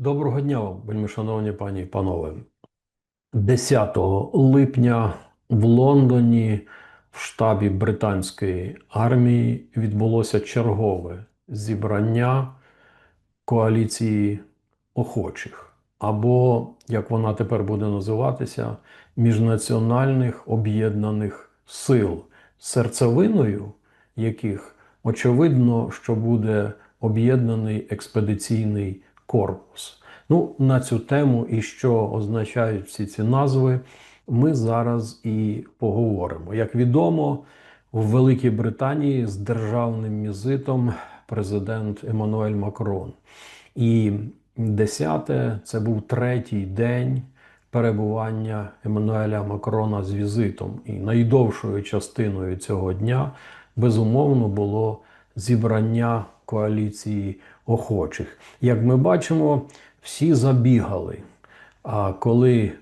Доброго дня вам, вельми шановні пані і панове. 10 липня в Лондоні в штабі британської армії відбулося чергове зібрання коаліції охочих, або, як вона тепер буде називатися, міжнаціональних об'єднаних сил, серцевиною яких очевидно, що буде об'єднаний експедиційний корпус. Ну, на цю тему і що означають всі ці назви, ми зараз і поговоримо. Як відомо, в Великій Британії з державним візитом президент Еммануель Макрон. І десяте це був третій день перебування Еммануеля Макрона з візитом. І найдовшою частиною цього дня безумовно було зібрання коаліції охочих. Як ми бачимо, всі забігали. А коли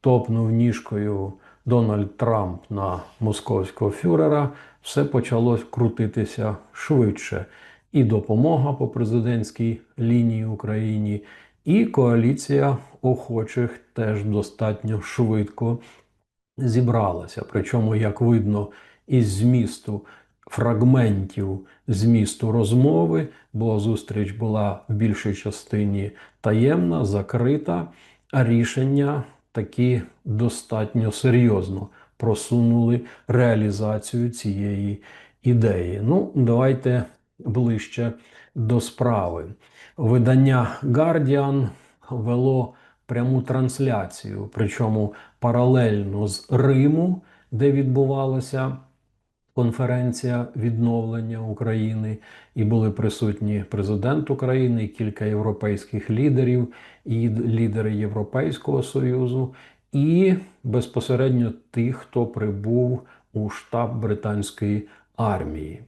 топнув ніжкою Дональд Трамп на московського фюрера, все почало крутитися швидше. І допомога по президентській лінії Україні, і коаліція охочих теж достатньо швидко зібралася. Причому, як видно, із змісту фрагментів змісту розмови, бо зустріч була в більшій частині таємна, закрита, а рішення такі достатньо серйозно просунули реалізацію цієї ідеї. Ну, давайте ближче до справи. Видання Guardian вело пряму трансляцію, причому паралельно з Риму, де відбувалося конференція відновлення України, і були присутні президент України, кілька європейських лідерів, і лідери Європейського Союзу, і безпосередньо тих, хто прибув у штаб британської армії.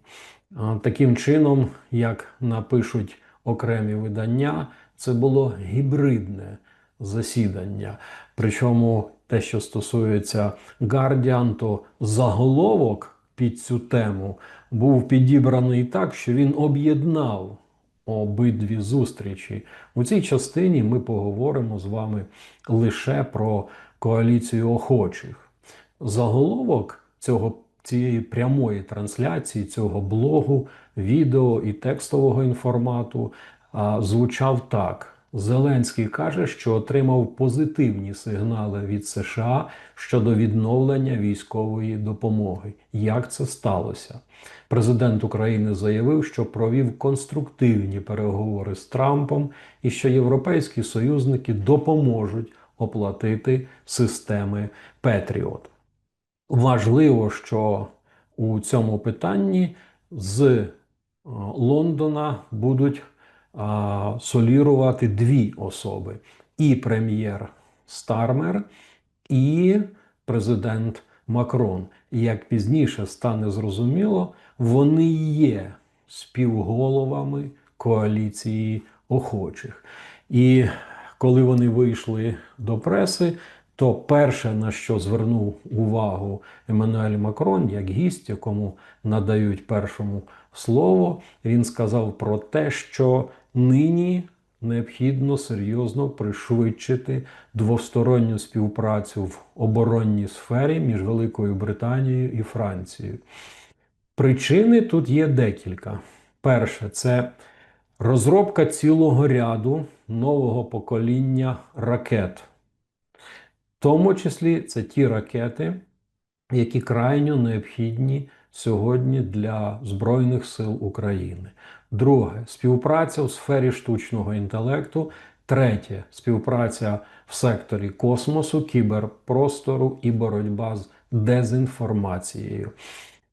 Таким чином, як напишуть окремі видання, це було гібридне засідання. Причому те, що стосується Guardian, то заголовок під цю тему був підібраний так, що він об'єднав обидві зустрічі. У цій частині ми поговоримо з вами лише про коаліцію охочих. Заголовок цього цієї прямої трансляції, цього блогу, відео і текстового інформату звучав так. Зеленський каже, що отримав позитивні сигнали від США щодо відновлення військової допомоги. Як це сталося? Президент України заявив, що провів конструктивні переговори з Трампом і що європейські союзники допоможуть оплатити системи Петріот. Важливо, що у цьому питанні з е, Лондона будуть солірувати дві особи: і прем'єр Стармер, і президент Макрон. Як пізніше стане зрозуміло, вони є співголовами коаліції охочих. І коли вони вийшли до преси, то перше, на що звернув увагу Еммануель Макрон, як гість, якому надають першому слово, він сказав про те, що нині необхідно серйозно пришвидшити двосторонню співпрацю в оборонній сфері між Великою Британією і Францією. Причини тут є декілька. Перше, це розробка цілого ряду нового покоління ракет. В тому числі це ті ракети, які крайньо необхідні сьогодні для Збройних сил України. Друге співпраця у сфері штучного інтелекту. Третє співпраця в секторі космосу, кіберпростору і боротьба з дезінформацією.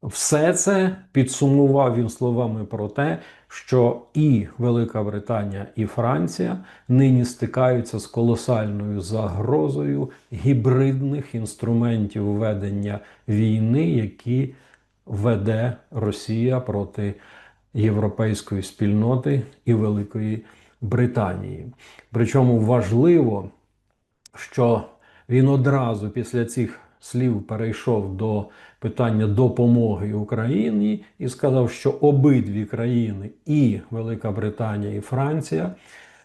Все це підсумував він словами про те, що і Велика Британія, і Франція нині стикаються з колосальною загрозою гібридних інструментів ведення війни, які веде Росія проти європейської спільноти і Великої Британії. Причому важливо, що він одразу після цих слів перейшов до питання допомоги Україні і сказав, що обидві країни, і Велика Британія, і Франція,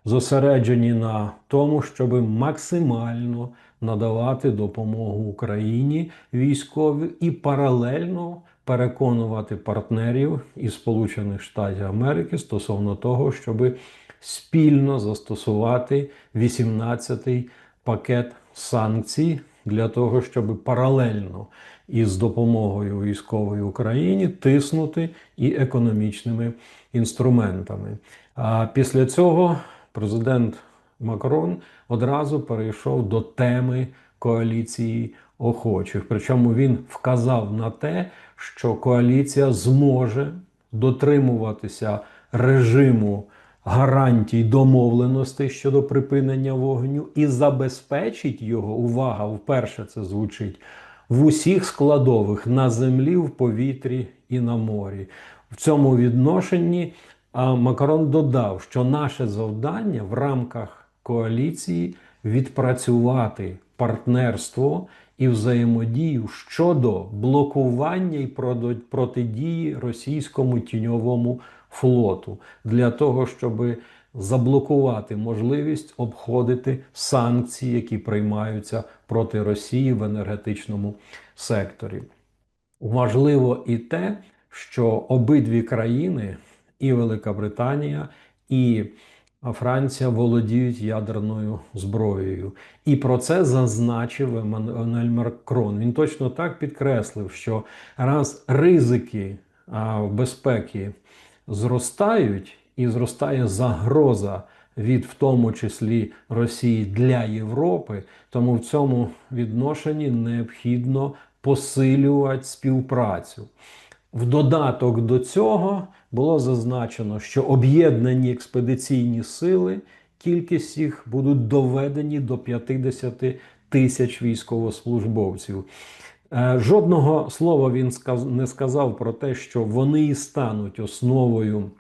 зосереджені на тому, щоб максимально надавати допомогу Україні військові і паралельно переконувати партнерів із Сполучених Штатів Америки стосовно того, щоб спільно застосувати 18-й пакет санкцій для того, щоб паралельно із допомогою військової Україні тиснути і економічними інструментами. А після цього президент Макрон одразу перейшов до теми коаліції охочих. Причому він вказав на те, що коаліція зможе дотримуватися режиму гарантій домовленостей щодо припинення вогню і забезпечить його увага, вперше це звучить в усіх складових на землі, в повітрі і на морі. В цьому відношенні Макарон додав, що наше завдання в рамках коаліції відпрацювати партнерство і взаємодію щодо блокування і протидії російському тіньовому флоту для того, щоб заблокувати можливість обходити санкції, які приймаються проти Росії в енергетичному секторі. Важливо і те, що обидві країни, і Велика Британія, і Франція володіють ядерною зброєю. І про це зазначив Еммануель Макрон. Він точно так підкреслив, що раз ризики безпеки зростають, і зростає загроза від в тому числі Росії для Європи, тому в цьому відношенні необхідно посилювати співпрацю. В додаток до цього було зазначено, що об'єднані експедиційні сили, кількість їх будуть доведені до 50 тисяч військовослужбовців. Е, жодного слова він не сказав про те, що вони і стануть основою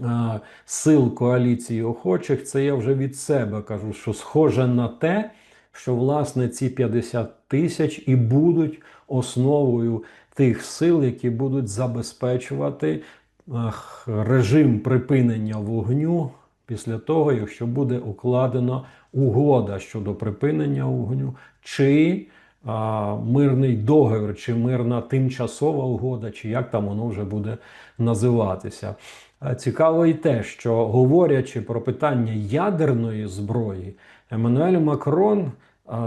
е, сил коаліції охочих. Це я вже від себе кажу, що схоже на те, що власне ці 50 тисяч і будуть основою тих сил, які будуть забезпечувати режим припинення вогню після того, якщо буде укладена угода щодо припинення вогню, чи а, мирний договір, чи мирна тимчасова угода, чи як там воно вже буде називатися. Цікаво і те, що говорячи про питання ядерної зброї, Еммануель Макрон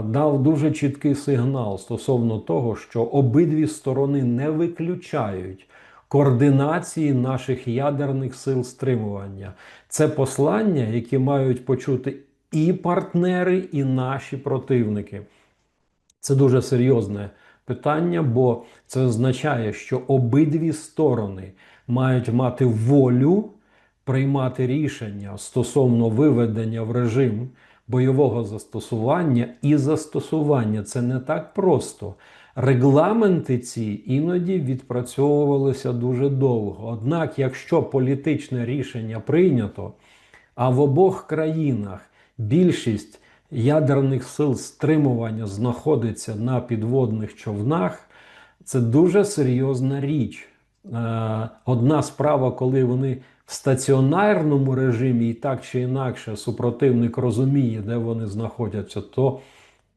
дав дуже чіткий сигнал стосовно того, що обидві сторони не виключають координації наших ядерних сил стримування. Це послання, які мають почути і партнери, і наші противники. Це дуже серйозне питання, бо це означає, що обидві сторони мають мати волю приймати рішення стосовно виведення в режим бойового застосування і застосування. Це не так просто. Регламенти ці іноді відпрацьовувалися дуже довго. Однак, якщо політичне рішення прийнято, а в обох країнах більшість ядерних сил стримування знаходиться на підводних човнах, це дуже серйозна річ. Е, одна справа, коли вони в стаціонарному режимі і так чи інакше супротивник розуміє, де вони знаходяться, то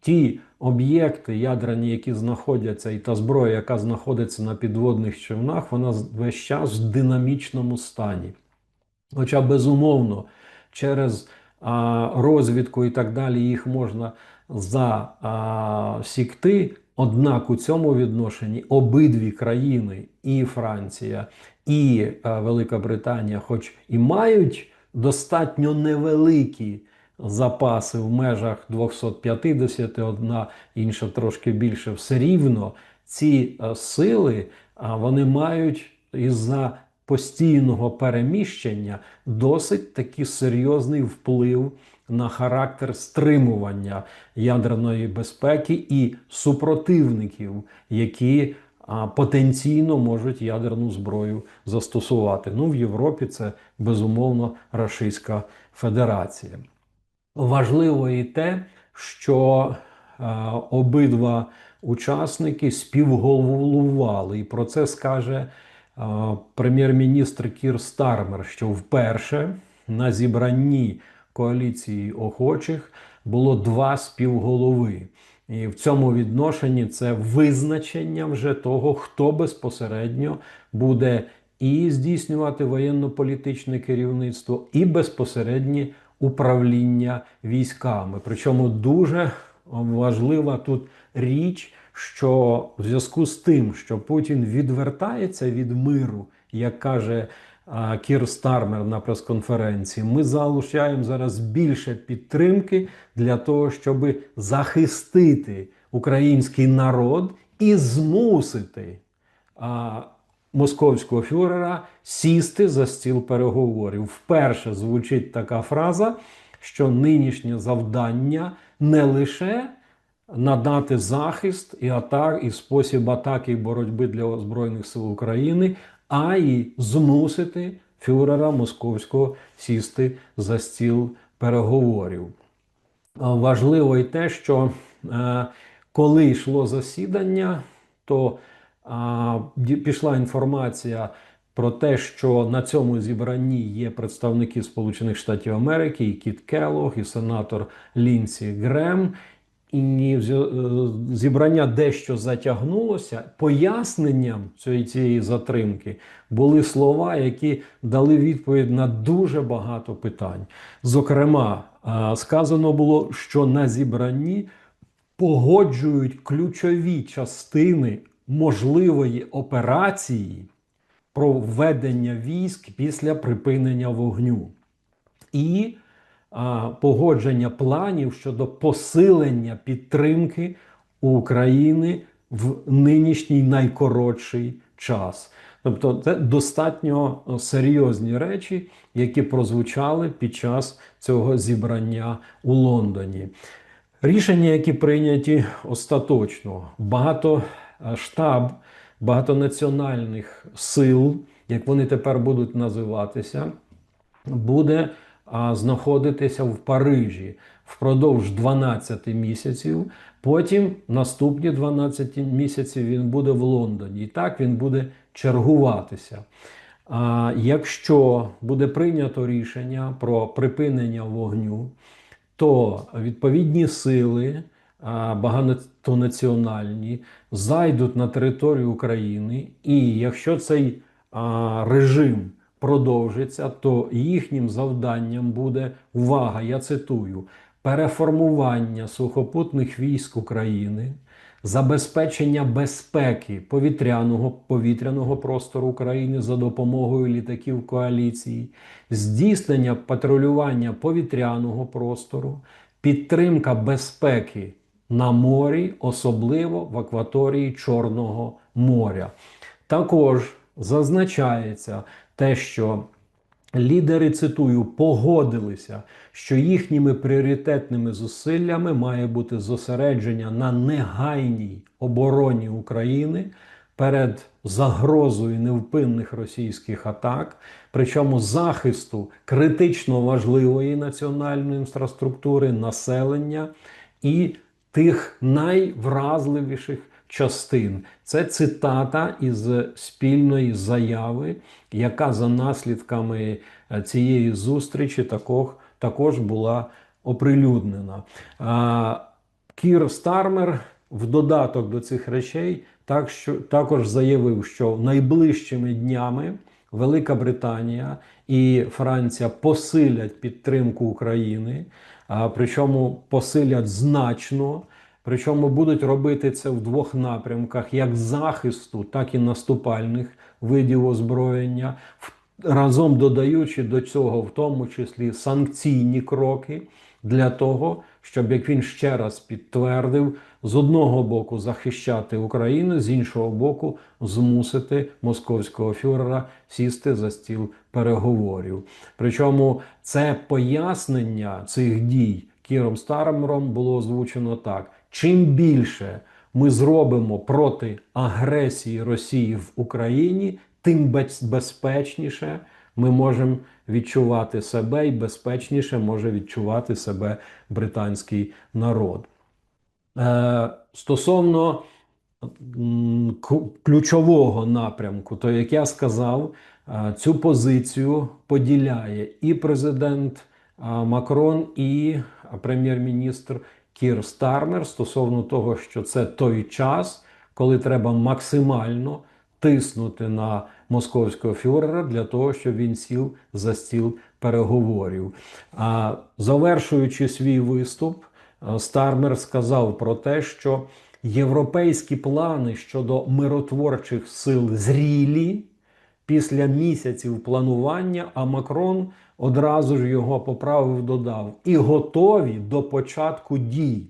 ті об'єкти ядерні, які знаходяться, і та зброя, яка знаходиться на підводних човнах, вона весь час в динамічному стані. Хоча, безумовно, через а, розвідку і так далі їх можна засікти. Однак у цьому відношенні обидві країни, і Франція, і Велика Британія, хоч і мають достатньо невеликі запаси в межах 250, одна інша трошки більше, все рівно ці сили вони мають із-за постійного переміщення досить таки серйозний вплив на характер стримування ядерної безпеки і супротивників, які потенційно можуть ядерну зброю застосувати. Ну, в Європі це безумовно Російська Федерація. Важливо і те, що обидва учасники співголовували, і про це скаже прем'єр-міністр Кір Стармер, що вперше на зібранні коаліції охочих було два співголови. І в цьому відношенні це визначення вже того, хто безпосередньо буде і здійснювати воєнно-політичне керівництво, і безпосереднє управління військами. Причому дуже важлива тут річ, що в зв'язку з тим, що Путін відвертається від миру, як каже Кір Стармер на прес-конференції, ми залучаємо зараз більше підтримки для того, щоб захистити український народ і змусити а, московського фюрера сісти за стіл переговорів. Вперше звучить така фраза, що нинішнє завдання не лише надати захист і атак, і спосіб атаки і боротьби для Збройних сил України, а й змусити фюрера московського сісти за стіл переговорів. Важливо і те, що е, коли йшло засідання, то пішла інформація про те, що на цьому зібранні є представники Сполучених Штатів Америки, і Кіт Келлог, і сенатор Лінсі Грем. І зібрання дещо затягнулося. Поясненням цієї, цієї затримки були слова, які дали відповідь на дуже багато питань. Зокрема, сказано було, що на зібранні погоджують ключові частини можливої операції про введення військ після припинення вогню. І погодження планів щодо посилення підтримки України в нинішній найкоротший час. Тобто, це достатньо серйозні речі, які прозвучали під час цього зібрання у Лондоні. Рішення, які прийняті остаточно, багато штаб багатонаціональних сил, як вони тепер будуть називатися, буде знаходитися в Парижі впродовж 12 місяців. Потім наступні 12 місяців він буде в Лондоні. І так він буде чергуватися. А якщо буде прийнято рішення про припинення вогню, то відповідні сили багатонаціональні зайдуть на територію України, і якщо цей режим продовжиться, то їхнім завданням буде увага, я цитую, переформування сухопутних військ України, забезпечення безпеки повітряного повітряного простору України за допомогою літаків коаліції, здійснення патрулювання повітряного простору, підтримка безпеки на морі, особливо в акваторії Чорного моря. Також зазначається те, що лідери цитую погодилися, що їхніми пріоритетними зусиллями має бути зосередження на негайній обороні України перед загрозою невпинних російських атак, причому захисту критично важливої національної інфраструктури, населення і тих найвразливіших частин. Це цитата із спільної заяви, яка за наслідками е, цієї зустрічі також, також була оприлюднена. Кір Стармер в додаток до цих речей так, що, також заявив, що найближчими днями Велика Британія і Франція посилять підтримку України, причому посилять значно. Причому будуть робити це в двох напрямках: як захисту, так і наступальних видів озброєння, разом додаючи до цього, в тому числі санкційні кроки для того, щоб як він ще раз підтвердив, з одного боку захищати Україну, з іншого боку, змусити московського фюрера сісти за стіл переговорів. Причому це пояснення цих дій Кіром Стармером було озвучено так. Чим більше ми зробимо проти агресії Росії в Україні, тим безпечніше ми можемо відчувати себе і безпечніше може відчувати себе британський народ. Е, Стосовно ключового напрямку, то як я сказав, е, цю позицію поділяє і президент Макрон і прем'єр-міністр Кір Стармер стосовно того, що це той час, коли треба максимально тиснути на московського фюрера для того, щоб він сів за стіл переговорів. А завершуючи свій виступ, Стармер сказав про те, що європейські плани щодо миротворчих сил зрілі після місяців планування, а Макрон одразу ж його поправив, додав і готові до початку дій.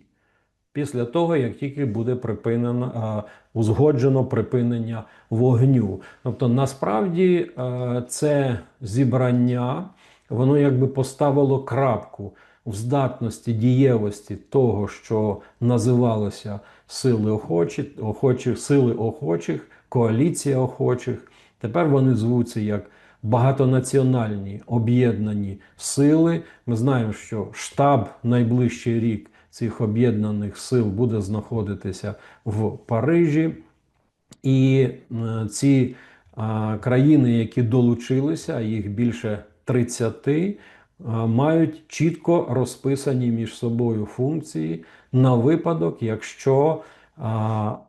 Після того, як тільки буде припинено а, узгоджено припинення вогню. Тобто, насправді а, це зібрання, воно якби поставило крапку в здатності дієвості того, що називалося сили охочі, охочих, сили охочих, коаліція охочих. Тепер вони звуться як багатонаціональні об'єднані сили. Ми знаємо, що штаб найближчий рік цих об'єднаних сил буде знаходитися в Парижі. І е, ці країни, які долучилися, їх більше 30, мають чітко розписані між собою функції на випадок, якщо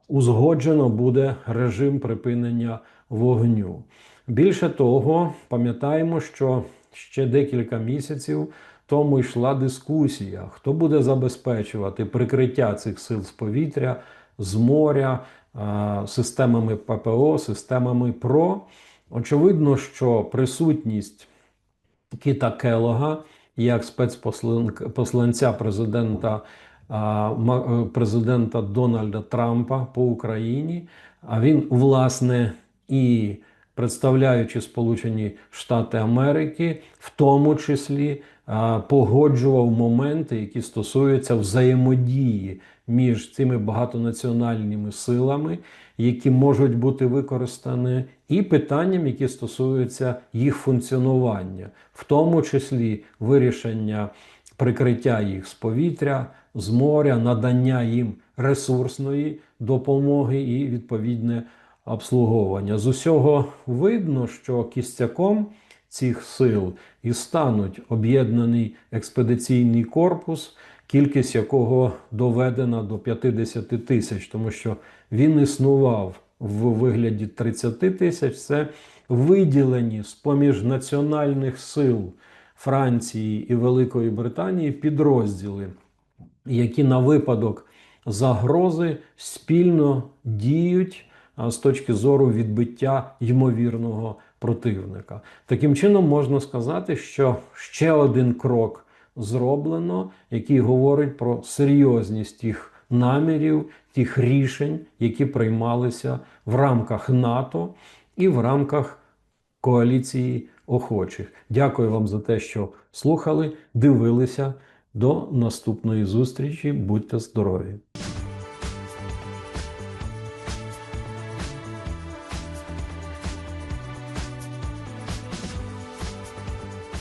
узгоджено буде режим припинення вогню. Більше того, пам'ятаємо, що ще декілька місяців тому йшла дискусія, хто буде забезпечувати прикриття цих сил з повітря, з моря, системами ППО, системами ПРО. Очевидно, що присутність Кіта Келога як спецпосланця президента, ма- е, президента Дональда Трампа по Україні, а він, власне, і представляючи Сполучені Штати Америки, в тому числі погоджував моменти, які стосуються взаємодії між цими багатонаціональними силами, які можуть бути використані, і питанням, які стосуються їх функціонування, в тому числі вирішення прикриття їх з повітря, з моря, надання їм ресурсної допомоги і відповідне обслуговування. З усього видно, що кістяком цих сил і стануть об'єднаний експедиційний корпус, кількість якого доведена до 50 тисяч, тому що він існував в вигляді 30 тисяч. Це виділені з поміж національних сил Франції і Великої Британії підрозділи, які на випадок загрози спільно діють з точки зору відбиття ймовірного противника. Таким чином можна сказати, що ще один крок зроблено, який говорить про серйозність тих намірів, тих рішень, які приймалися в рамках НАТО і в рамках коаліції охочих. Дякую вам за те, що слухали, дивилися. До наступної зустрічі. Будьте здорові!